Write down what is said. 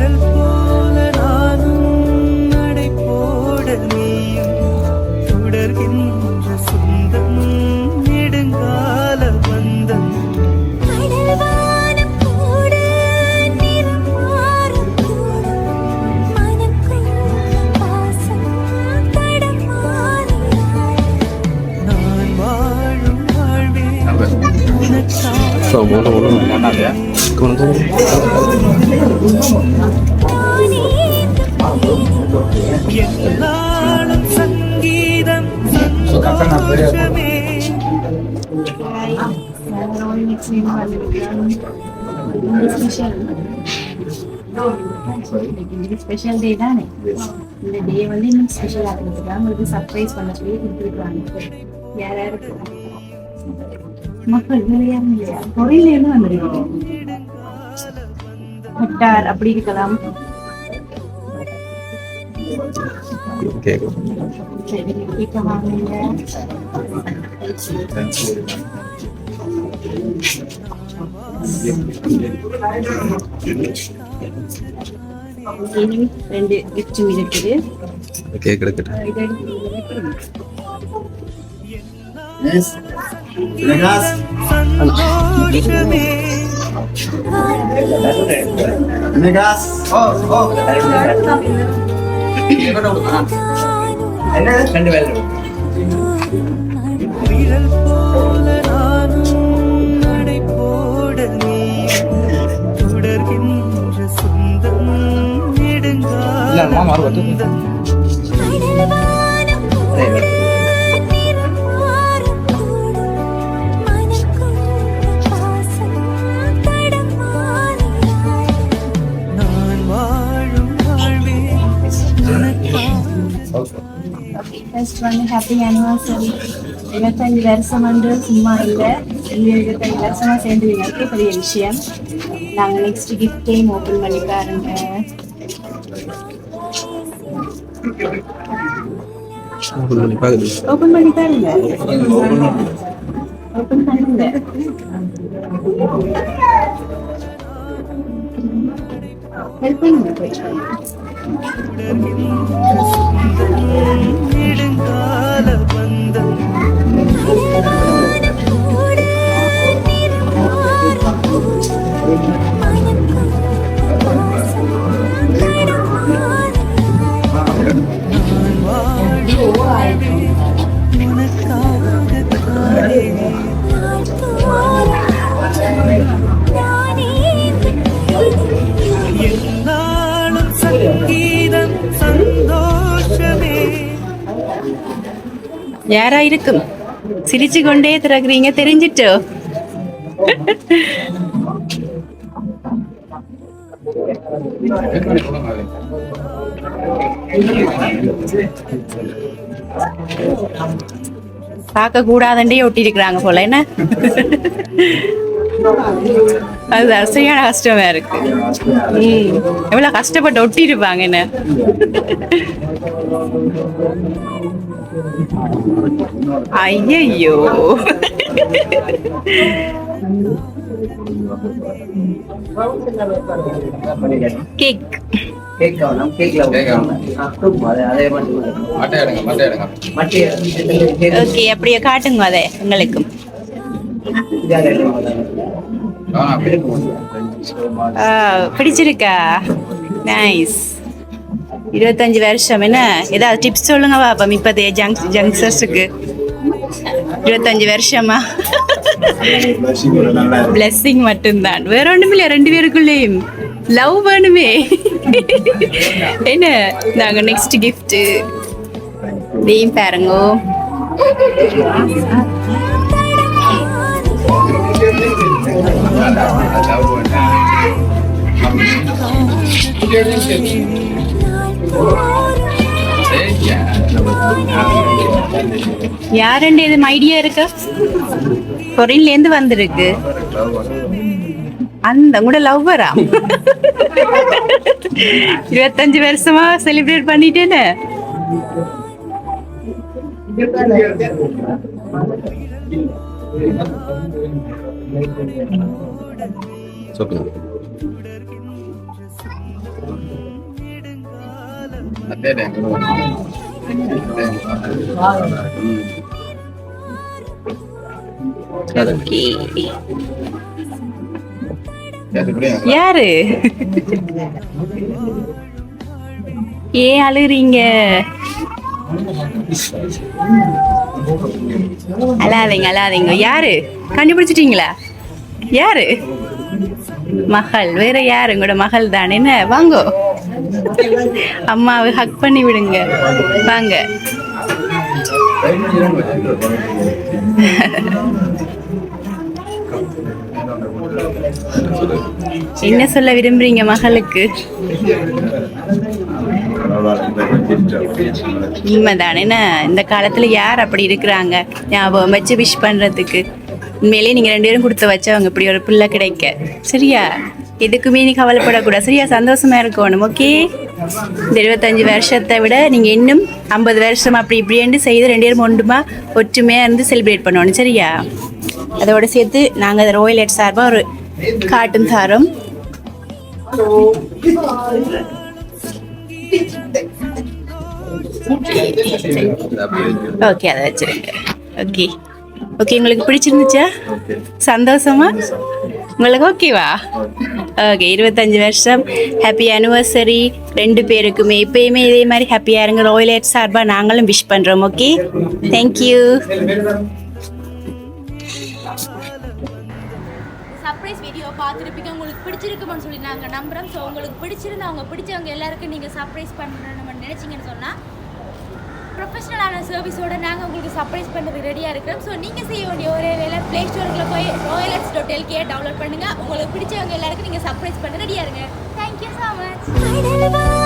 நிழல் போல உனக்காக நானே சங்கீதம் சந்தோஷமே ஸ்பெஷல் டே தானே இந்த டே வந்து இன்னும் ஸ்பெஷல் ஆகிறதுக்காக உங்களுக்கு சர்ப்ரைஸ் பண்ண சொல்லி கொடுத்துருக்காங்க. யார் மக்கள் வேற யாரும் இல்லையா? பொறையில இருந்து வந்திருக்கீங்க முட்டார் அப்படி இருக்கலாம். ரெண்டு கிஃப்ட் இருக்குது. கேக் எடுக்கட்டும் இது எடுத்து இதுல வைக்கிறோம். சந்தோஷமே நிழல் போல ஓகே ஃபர்ஸ்ட் வந்து ஹாப்பி ஆனிவர்சரி இருபத்தஞ்சு வருஷம் வந்து சும்மா இல்லை. இந்த இருபத்தஞ்சு வருஷமா சேர்ந்து எனக்கு பெரிய விஷயம். நாங்கள் நெக்ஸ்ட் கிஃப்டையும் ஓப்பன் பண்ணி பாருங்க. பண்ணி பாக்குது ஓப்பன் பண்ணி பாருங்க. ஓப்பன் பண்ணுங்க. ஹெல்ப் பண்ணுங்க போய் யாரா இருக்கும். சிரிச்சு கொண்டே திறக்குறீங்க தெரிஞ்சிட்டோ? பார்க்க கூடாதண்டே ஒட்டி இருக்கிறாங்க போல என்ன? அது அசையான கஷ்டமா இருக்கு. ம் எவ்வளவு கஷ்டப்பட்டு ஒட்டி இருப்பாங்க என்ன? ஐயையோ. கேக். கேக் கேக்ல அதே ஓகே அப்படியே காட்டுங்க அதை எங்களுக்கும் பிடிச்சிருக்கா? நைஸ் இருபத்தஞ்சு வருஷம். என்ன? ஏதாவது டிப்ஸ் சொல்லுங்க பாப்பம். இப்போதைய ஜங்ஸ் ஜங்ஸ்டர்ஸுக்கு இருபத்தஞ்சு வருஷமா? பிளெஸ்ஸிங் மட்டும்தான். வேற ஒண்ணும் இல்லையா? ரெண்டு பேருக்குள்ளேயும். லவ் வேணுமே. என்ன? நாங்க நெக்ஸ்ட் கிஃப்ட்டு இதையும் பாருங்க. யாருண்டு இது ஐடியா இருக்கு? கொரின்ல வந்திருக்கு. அந்த கூட லவ்வரா? இருபத்தஞ்சு வருஷமா செலிப்ரேட் பண்ணிட்டேன்னு சொல்லுங்க. யாரு? ஏன் அழுறீங்க அழாதீங்க அழாதீங்க. யாரு? கண்டுபிடிச்சிட்டீங்களா? யாரு? மகள். வேற யாரு? உங்களோட மகள் தானே என்ன? வாங்கோ. அம்மாவை ஹக் பண்ணி விடுங்க. வாங்க. என்ன சொல்ல விரும்புறீங்க மகளுக்கு? உண்மைதானே என்ன? இந்த காலத்துல யார் அப்படி இருக்கிறாங்க? ஞாபகம் வச்சு விஷ் பண்றதுக்கு. உண்மையிலேயே நீங்கள் ரெண்டு பேரும் கொடுத்து வச்சவங்க இப்படி ஒரு பிள்ளை கிடைக்க. சரியா? எதுக்குமே நீ கவலைப்படக்கூடாது. சரியா? சந்தோஷமா இருக்கணும் ஓகே இந்த இருபத்தஞ்சு வருஷத்தை விட நீங்கள் இன்னும் ஐம்பது வருஷம் அப்படி இப்படின்ட்டு செய்து ரெண்டு பேரும் ஒன்றுமா ஒற்றுமையாக இருந்து செலிப்ரேட் பண்ணணும் சரியா? அதோட சேர்த்து நாங்கள் ரோயல் எட் சார்பாக ஒரு காட்டும் தாரோம். ஓகே அதை வச்சிருங்க. ஓகே ஓகே உங்களுக்கு பிடிச்சிருந்துச்சா? சந்தோஷமா? உங்களுக்கு ஓகேவா ஓகே இருபத்தஞ்சு வருஷம். ஹாப்பி அனிவர்சரி ரெண்டு பேருக்குமே. எப்பயுமே இதே மாதிரி ஹாப்பியாக இருங்க. ராயல் எட் சார்பாக நாங்களும் விஷ் பண்ணுறோம் ஓகே தேங்க்யூ சர்ப்ரைஸ் வீடியோ பார்த்துருப்பீங்க. உங்களுக்கு பிடிச்சிருக்குமான்னு சொல்லி நாங்கள் நம்புகிறோம் ஸோ உங்களுக்கு பிடிச்சிருந்தா அவங்க பிடிச்சவங்க எல்லாருக்கும் நீங்கள் சர்ப்ரைஸ் பண்ணணும்னு நினச்சிங்கன்னு சொன்னால் ப்ரொஃபஷனலான சர்வீஸோட நாங்கள் உங்களுக்கு சர்ப்ரைஸ் பண்ணுறதுக்கு ரெடியாக இருக்கிறோம். ஸோ நீங்கள் செய்ய வேண்டிய ஒரே வேலை ப்ளே ஸ்டோருக்குள்ளே போய் ராயல் ரோயலட்ஸ் டோட் எல்கே டவுன்லோட் பண்ணுங்கள் உங்களுக்கு பிடிச்சவங்க எல்லாருக்கும் நீங்கள் சர்ப்ரைஸ் பண்ண ரெடியாக இருங்க. Thank you so much